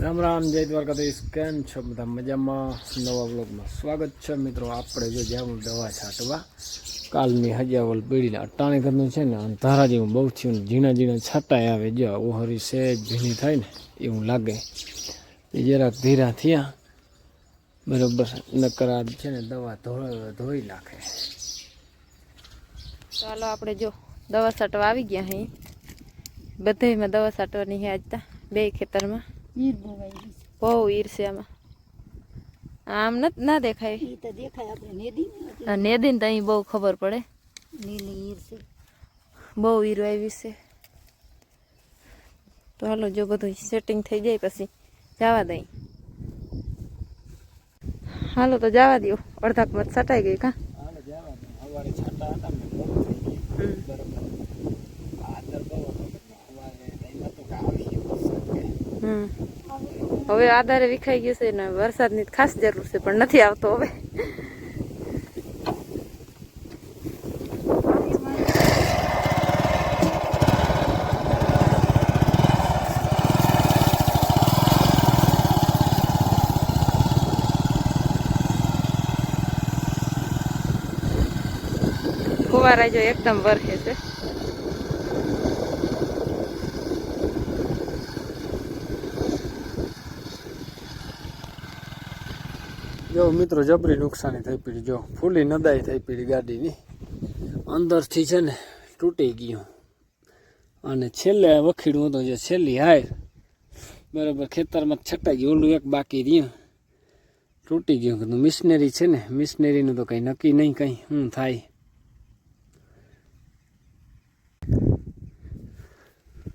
રામ રામ, જય દ્વારકાધીશ, કેમ છો બધા મજામાં? નવા બ્લોગમાં સ્વાગત છે. મિત્રો, આપણે જો જાવું દવા છાંટવા, કાલની હજાવલ પીડીને અટાણી ઘરનું છે ને, અંધારા જેવું બહુ થયું ઝીણા ઝીણા છાંટાય આવે. જો ઓહરી સહેજ ભીની થાય ને, એવું લાગે. એ જરાક ધીરા થયા, બરોબર, નકરા છે ને દવા ધોઈ નાખે. ચાલો આપણે જો દવા છાંટવા આવી ગયા અહીં બધાયમાં દવા છાંટવાની છે આજતા બે ખેતરમાં. ઈર બોવાઈ બહુ ઈર છે આમાં. આમ નથી ના દેખાય. ઈ તો દેખાય આપણે નેદી ને નેદીને તો અહીં બહુ ખબર પડે. લીલી ઈર છે. બહુ ઈર આવી છે. તો હાલો જો બધું સેટિંગ થઈ જાય પછી જવા દઈ. હાલો તો જવા દો અડધાક મત છટાઈ ગઈ કા? હાલે જવા દે. સવારે છાંટા હતા ને થઈ ગઈ. હમ. બરોબર આ અંદર બહુ હતો. સવારે નહીં નહોતું કે આવી વરસાદ કે. હમ હવે આધારે વિખાઈ ગયું છે ને વરસાદની ખાસ જરૂર છે, પણ નથી આવતો હવે. ફુવારા જો એકદમ વરસે છે જો મિત્રો જબરી નુકસાની થઈ પડી, જો ફૂલી નદાઈ થઈ પડી ગાડીની. અંદરથી છે ને તૂટી ગયું. અને છેલ્લે વખીડું હતું જે છેલ્લી હાય બરાબર ખેતરમાં છટાઈ ગયું, ઓલું એક બાકી રહ્યું. તૂટી ગયું કીધું મિશનરી છે ને, મિશનરીનું તો કંઈ નક્કી નહીં કંઈ, શું થાય?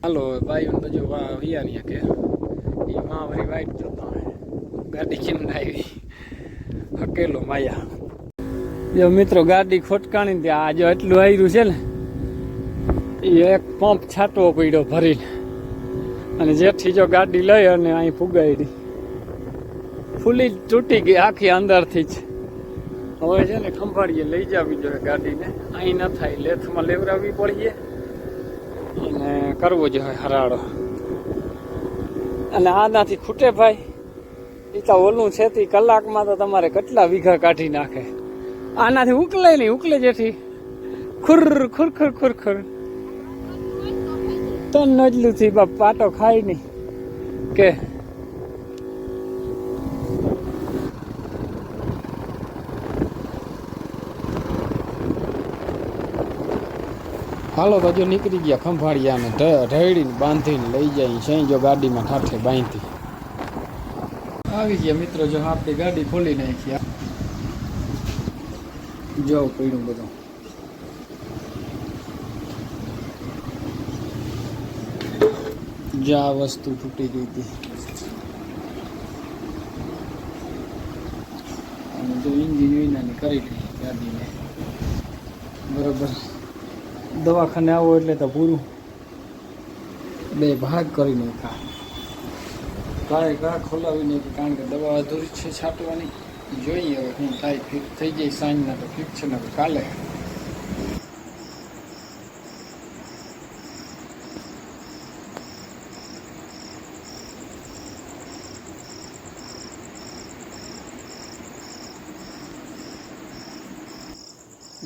હાલો ભાઈ બધું વાહ વા વિયારીએ કે. એ માં વળી વાઈટ જોતો ગાડી કેમ ના આવી? અકેલો માયા. જો મિત્રો, ગાડી ખોટકાણી ત્યાં આ જો એટલું આવ્યું છે ને એક પંપ છાંટવો પડ્યો ભરીને. અને જેથી જો ગાડી લઈ અને અહીં ફુગાડી ફૂલી તૂટી ગઈ આખી અંદરથી જ. હવે છે ને ખંભાળીએ લઈ જવી જોઈએ ગાડીને. અહીં ન થાય, લેથમાં લેવડાવવી પડીએ. અને કરવો જોઈએ હરાડો અને આનાથી ખૂટે ભાઈ. એ ઓલું છે તે, કલાકમાં તો તમારે કેટલા વીઘા કાઢી નાખે? આનાથી ઉકલે નહીં ઉકલે જેથી. ખુર ખુર ખુર ખુર ખુર. તો નજલું થી બાપ પાટો ખાય નહીં. કે? હાલો તો જો નીકળી ગયા ખંભાળિયા ને ઢળીને બાંધીને લઈ જાય છે જો ગાડીમાં કાંઠે બાંધી. આવી ગયા મિત્રો, જો આપણી ગાડી ખોલી નાખી જો પડ્યું બધું. જો વસ્તુ તૂટી ગઈ હતી. અને ઇન્જિન વિનાની કરી હતી ગાડીને. બરોબર. દવાખાને આવો એટલે તો પૂરું. બે ભાગ કરી નાખ્યા. કાંઈ કાં ખોલાવી નહીં કારણ કે દવા અધૂરી છે છાંટવાની. જોઈએ હવે હું થાય ફિટ થઈ જાય સાંજના તો ફિટ છે ને કાલે.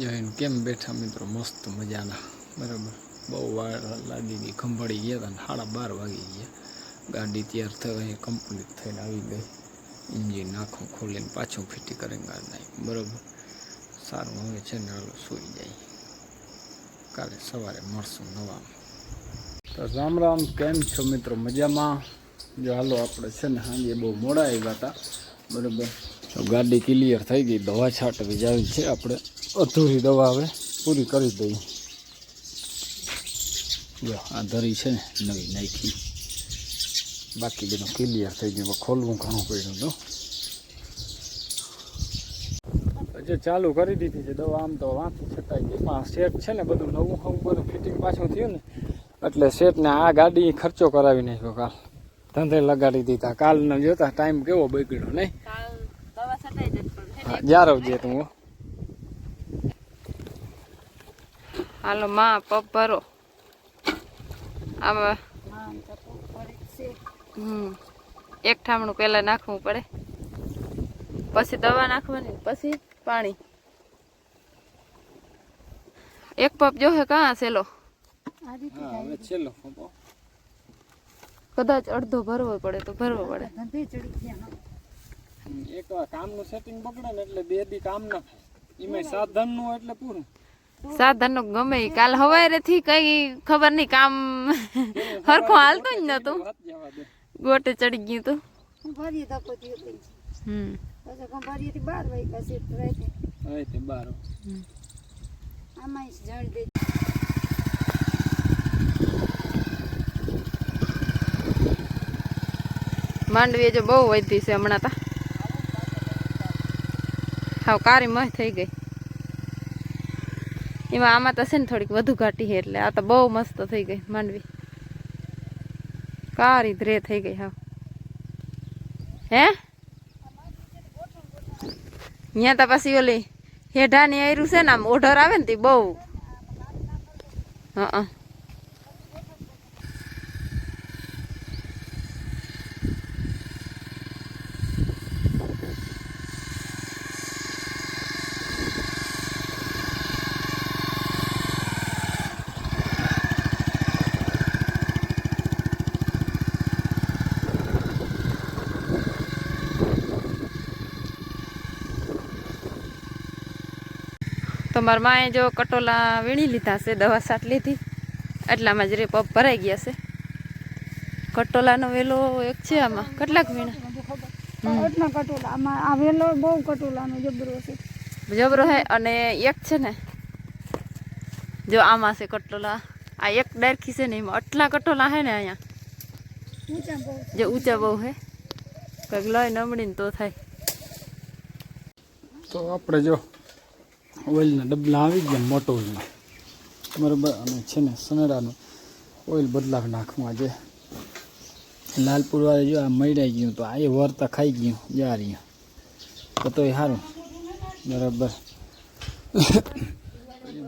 જોઈને કેમ બેઠા મિત્રો? મસ્ત મજાના. બરાબર. બહુ વાર લાગી ગઈ. ખંભાળી ગયા હતા ને સાડા બાર વાગી ગયા. ગાડી તૈયાર થઈ કમ્પ્લીટ થઈને આવી ગઈ. ઇન્જિન આખું ખોલીને પાછું ફિટી કરીને ગાડી નાખી. બરાબર? સારું, હવે છે ને હાલો સૂઈ જાય કાલે સવારે મળશું નવા. તો રામ રામ, કેમ છો મિત્રો? મજામાં? જો હાલો, આપણે છે ને સાંજે બહુ મોડા આવ્યા હતા. બરાબર? તો ગાડી ક્લિયર થઈ ગઈ. દવા છાંટવી જાવી છે આપણે. અધૂરી દવા હવે પૂરી કરી દઈએ. જો, આ ધરી છે ને નવી નાખી. બાકી બધું ક્લિયર થઈ ગયું ખોલવું ઘણું પડ્યું તો જે ચાલુ કરી દીધી છે દવા આમ તો વાંચી છતાં એમાં સેટ છે ને બધું નવું હવું બધું ફિટિંગ પાછું થયું ને એટલે સેટને આ ગાડી ખર્ચો કરાવી નાખ્યો કાલ. ધંધે લગાડી દીધા. કાલનો જોતા ટાઈમ કેવો બગડ્યો નહીં? જ્યાં રહું તું. હાલો માં પગ ભરો આમાં જ હમ. એક ઠામણું પહેલા નાખવું પડે. પછી દવા નાખવાની પછી પાણી. એક પપ જો હે કાં સેલો આ રીતે હા હવે છેલ્લો ખંભો કદાચ અડધો ભરવો પડે તો ભરવો પડે. ધંધે ચડી ગયા હમ, એક વાર કામનું સેટિંગ બગડે ને એટલે બે દી કામ ના થાય. એમાં સાધનનું એટલે પૂરું. સાધનનો ગમે ઈ. કાલ હવારે થી કઈ ખબર નહીં કામ હરખું હાલતું જ નતું. વાત જવા દે. ગોટે ચડી ગયું તું. ખંભારીએ ધક્કો થયો હમ. પછી ખંભારીએથી બાર વાગ્યા છે રાતે હવે તે બાર આમાં જણ દે. માંડવી જો બહુ વધી છે હમણાં તા. હાવ કારી મહ થઈ ગઈ. એમાં આમાં તો છે ને થોડીક વધુ ઘાટી છે એટલે આ તો બહુ મસ્ત થઈ ગઈ માંડવી. કારી ધ્રે થઈ ગઈ, હા. હે? અહીંયા તો પછી ઓલી હેઢાની આયરું છે ને, આમ ઓઢર આવે ને તે બહુ. હા. તમારા માએ જો કટોલા વીણી લીધા છે દવા સાટ લીધી. એટલામાં જ રે પગ ભરાઈ ગયા છે. કટોલાનો વેલો એક છે આમાં. કેટલાક વીણા? કટોલા આ વેલો બહુ કટોલાનો જબરો છે. જબરો હે અને એક છે ને જો આમાં છે કટોલા. આ એક ડાયરખી છે ને એમાં આટલા કટોલા હે ને અહીંયા. ઊંચા જે ઊંચા બહુ હે. કંઈક લઈ નમડીને તો થાય. તો આપણે જો ઓઇલના ડબલા આવી ગયા મોટો ઓઇલના બરાબર અને છે ને સનેડાનું ઓઇલ બદલાવ નાખવું આજે. લાલપુરવાળે જો આ મૈડાઈ ગયું તો આ એ વરતા ખાઈ ગયું, જા રહ્યું. તો તોય સારું બરાબર.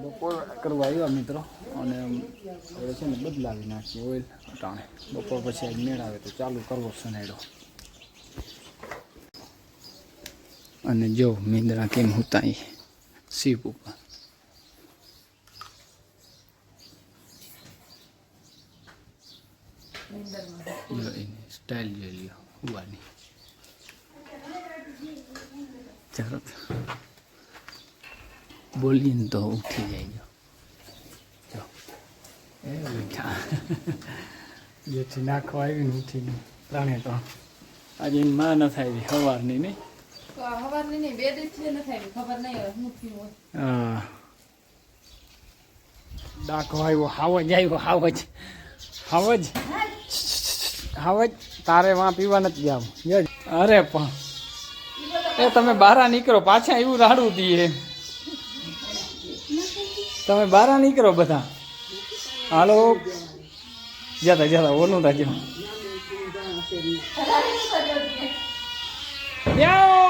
બપોર કરવા આવ્યા મિત્રો, અને હવે છે ને બદલાવી નાખીએ ઓઇલ અટાણે. બપોર પછી આજ મેળ આવે તો ચાલુ કરવો સનેડો અને જો, મીંદડા કેમ હોતા એ સીપ ઉપર સ્ટાઇલ જોઈ લ્યો હુવાની તરત બોલીને તો ઉઠી જાય જો એ બેઠા જેથી નાખવા આવીને ઉઠી ગઈ તો આજે માં ન થાય સવારની નહીં ખબર નહીં બે દિવસ નથી થાય ખબર નહીં હવે શું થયું હોય. હા. ડાકો આવ્યો હાવજ આવ્યો હાવજ હાવજ હાવજ તારે વાં પીવા નથી જાવ. યજ. અરે પણ. એ તમે બહાર નીકળો પાછા એવું રાડું દીએ તમે બહાર નીકળો બધા. હાલો. જતા જતા ઓલું તાજો જાઓ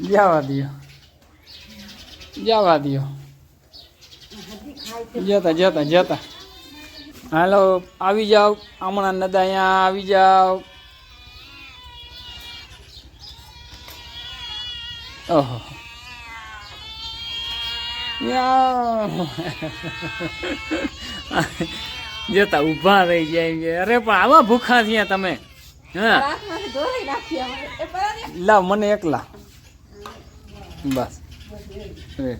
જવા દો જવા દો જતા જતા જતા. હાલો આવી જાઓ. હમણાં નદા અહીંયા આવી જાઓ. ઓહો. જતા ઊભા રહી જાય. અરે પણ આવા ભૂખા થયા તમે. હા. લાવ મને એકલા. બસ રે